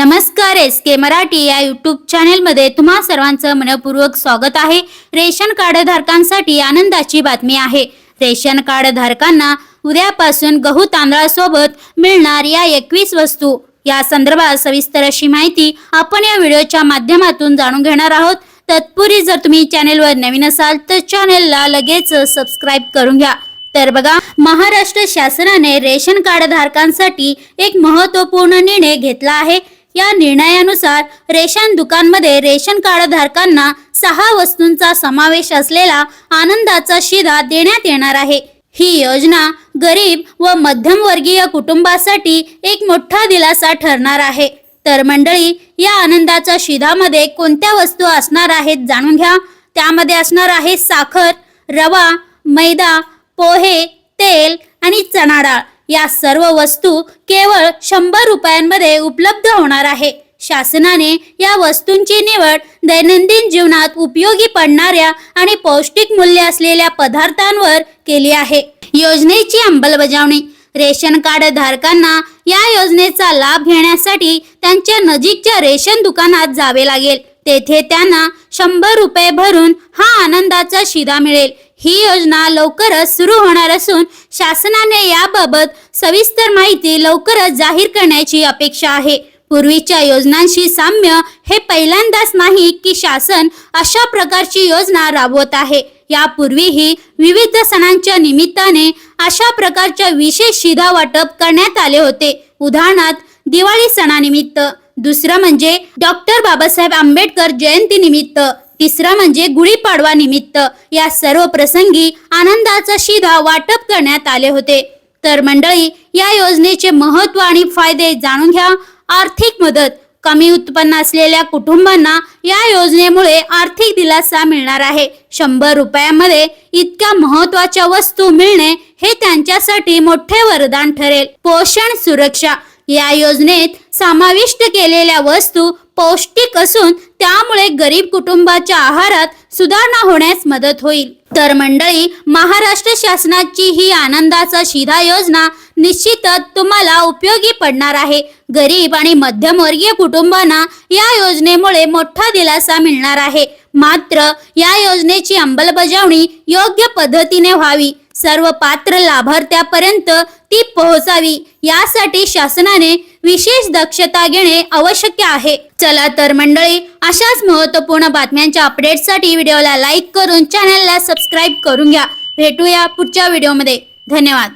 नमस्कार एस के मराठी या यूट्यूब चॅनेलमध्ये तुम्हा सर्वांचं मनपूर्वक स्वागत आहे. रेशन कार्ड धारकांसाठी आनंदाची बातमी आहे. रेशन कार्ड धारकांना उद्यापासून गहू तांदळासोबत मिळणार या एकवीस वस्तू. या संदर्भात सविस्तर अशी माहिती आपण या व्हिडिओच्या माध्यमातून जाणून घेणार आहोत. तत्पूर्वी जर तुम्ही चॅनेलवर नवीन असाल तर चॅनेलला लगेच सबस्क्राईब करून घ्या. तर बघा महाराष्ट्र शासनाने रेशन कार्ड धारकांसाठी एक महत्त्वपूर्ण निर्णय घेतला आहे. या निर्णयानुसार रेशन दुकानमध्ये रेशन कार्ड धारकांना सहा वस्तूंचा समावेश असलेला आनंदाचा शिधा देण्यात येणार आहे. ही योजना गरीब व मध्यमवर्गीय कुटुंबासाठी एक मोठा दिलासा ठरणार आहे. तर मंडळी या आनंदाच्या शिधामध्ये कोणत्या वस्तू असणार आहेत जाणून घ्या. त्यामध्ये असणार आहे साखर रवा मैदा पोहे तेल आणि चणा डाळ. या सर्व वस्तू केवळ शंभर रुपयांमध्ये उपलब्ध होणार आहे. शासनाने या वस्तूंची निवड दैनंदिन जीवनात उपयोगी पडणाऱ्या आणि पौष्टिक मूल्य असलेल्या पदार्थांवर केली आहे. योजनेची अंमलबजावणी. रेशन कार्ड धारकांना या योजनेचा लाभ घेण्यासाठी त्यांच्या नजीकच्या रेशन दुकानात जावे लागेल. तेथे त्यांना शंभर रुपये भरून हा आनंदाचा शिदा मिळेल. ही योजना लवकरच सुरू होणार असून शासनाने याबाबत सविस्तर माहिती लवकरच जाहीर करण्याची अपेक्षा आहे. पूर्वीच्या योजनांशी साम्य हे पहिल्यांदाच नाही की शासन अशा प्रकारची योजना राबवत आहे. यापूर्वीही विविध सणांच्या निमित्ताने अशा प्रकारच्या विशेष शिधा वाटप करण्यात आले होते. उदाहरणार्थ दिवाळी सणानिमित्त. दुसरं म्हणजे डॉक्टर बाबासाहेब आंबेडकर जयंती निमित्त तिसरा म्हणजे गुढीपाडवा निमित्त. या सर्व प्रसंगी आनंदाचा शिधा वाटप करण्यात आले होते. तर मंडळी या योजनेचे महत्त्व आणि फायदे जाणून घ्या. आर्थिक मदत. कमी उत्पन्न असलेल्या कुटुंबांना या योजनेमुळे आर्थिक दिलासा मिळणार आहे. शंभर रुपयामध्ये इतक्या महत्त्वाच्या वस्तू मिळणे हे त्यांच्यासाठी मोठे वरदान ठरेल. पोषण सुरक्षा. या योजनेत समाविष्ट केलेल्या वस्तू पौष्टिक असून यामुळे गरीब कुटुंबाच्या आहारात सुधारणा होण्यास मदत होईल. तर मंडळी महाराष्ट्र शासनाची ही आनंदाचा शिधा योजना निश्चितच तुम्हाला उपयोगी पडणार आहे. गरीब आणि मध्यमवर्गीय कुटुंबांना या योजनेमुळे मोठा दिलासा मिळणार आहे. मात्र या योजनेची अंमलबजावणी योग्य पद्धतीने व्हावी सर्व पात्र लाभार्थ्यापर्यंत ती पोहोचावी यासाठी शासनाने विशेष दक्षता घेणे आवश्यक आहे. चला तर मंडळी अशाच महत्त्वपूर्ण बातम्यांच्या अपडेटसाठी व्हिडिओला लाईक करून चॅनलला सबस्क्राईब करून घ्या. भेटूया पुढच्या व्हिडिओमध्ये धन्यवाद.